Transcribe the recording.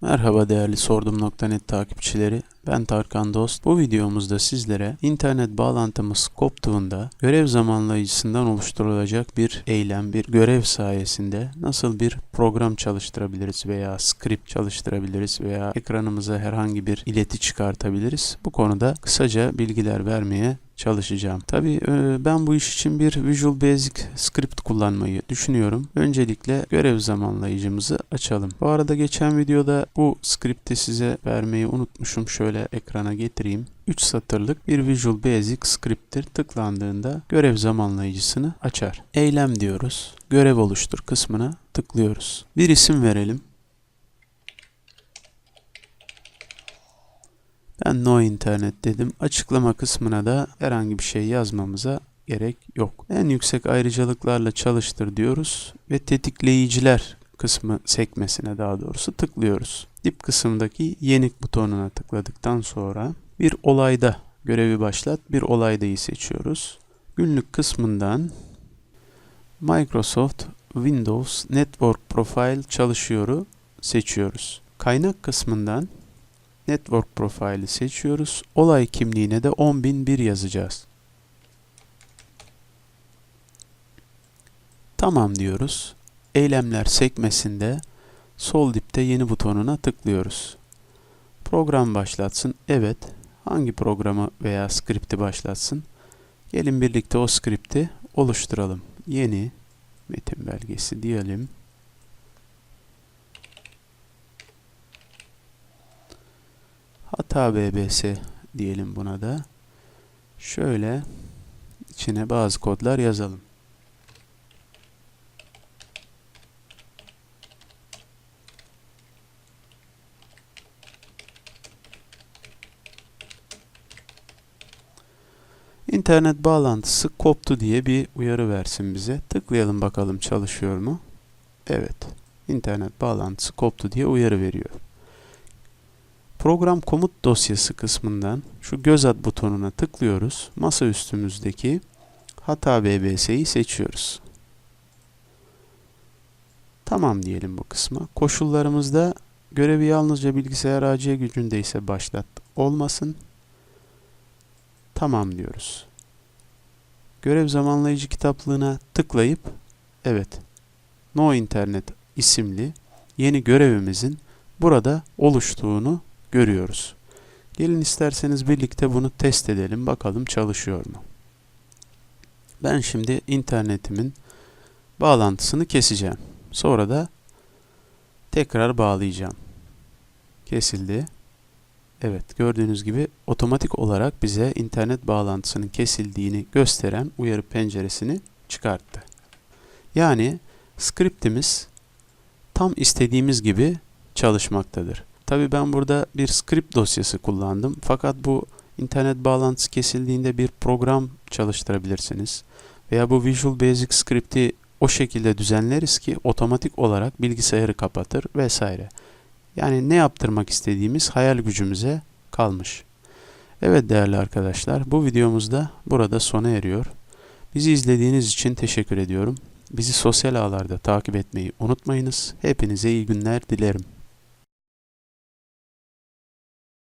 Merhaba değerli Sordum.net takipçileri. Ben Tarkan Dost. Bu videomuzda sizlere internet bağlantımız koptuğunda görev zamanlayıcısından oluşturulacak bir eylem, bir görev sayesinde nasıl bir program çalıştırabiliriz veya script çalıştırabiliriz veya ekranımıza herhangi bir ileti çıkartabiliriz. Bu konuda kısaca bilgiler vermeye çalışacağım. Tabii e, ben bu iş için bir Visual Basic script kullanmayı düşünüyorum. Öncelikle görev zamanlayıcımızı açalım. Bu arada geçen videoda bu script'i size vermeyi unutmuşum. Şöyle ekrana getireyim. 3 satırlık bir Visual Basic script'tir. Tıklandığında görev zamanlayıcısını açar. Eylem diyoruz. Görev oluştur kısmına tıklıyoruz. Bir isim verelim. Ben no internet dedim. Açıklama kısmına da herhangi bir şey yazmamıza gerek yok. En yüksek ayrıcalıklarla çalıştır diyoruz ve tetikleyiciler kısmı sekmesine daha doğrusu tıklıyoruz. Dip kısımdaki yenik butonuna tıkladıktan sonra bir olayda görevi başlat bir olaydayı seçiyoruz. Günlük kısmından Microsoft Windows Network Profile çalışıyoru seçiyoruz. Kaynak kısmından Network Profile'i seçiyoruz. Olay kimliğine de 10.001 yazacağız. Tamam diyoruz. Eylemler sekmesinde sol dipte yeni butonuna tıklıyoruz. Program başlatsın. Evet. Hangi programı veya skripti başlatsın? Gelin birlikte o skripti oluşturalım. Yeni metin belgesi diyelim. Hata BBS diyelim buna da. Şöyle içine bazı kodlar yazalım. İnternet bağlantısı koptu diye bir uyarı versin bize. Tıklayalım bakalım çalışıyor mu? Evet. İnternet bağlantısı koptu diye uyarı veriyor. Program komut dosyası kısmından şu göz at butonuna tıklıyoruz. Masa üstümüzdeki hata BBS'yi seçiyoruz. Tamam diyelim bu kısma. Koşullarımızda görevi yalnızca bilgisayar AC gücündeyse başlat olmasın. Tamam diyoruz. Görev zamanlayıcı kitaplığına tıklayıp evet No Internet isimli yeni görevimizin burada oluştuğunu görüyoruz. Gelin isterseniz birlikte bunu test edelim. Bakalım çalışıyor mu? Ben şimdi internetimin bağlantısını keseceğim. Sonra da tekrar bağlayacağım. Kesildi. Evet gördüğünüz gibi otomatik olarak bize internet bağlantısının kesildiğini gösteren uyarı penceresini çıkarttı. Yani skriptimiz tam istediğimiz gibi çalışmaktadır. Tabi ben burada bir script dosyası kullandım. Fakat bu internet bağlantısı kesildiğinde bir program çalıştırabilirsiniz. Veya bu Visual Basic script'i o şekilde düzenleriz ki otomatik olarak bilgisayarı kapatır vesaire. Yani ne yaptırmak istediğimiz hayal gücümüze kalmış. Evet değerli arkadaşlar bu videomuz da burada sona eriyor. Bizi izlediğiniz için teşekkür ediyorum. Bizi sosyal ağlarda takip etmeyi unutmayınız. Hepinize iyi günler dilerim.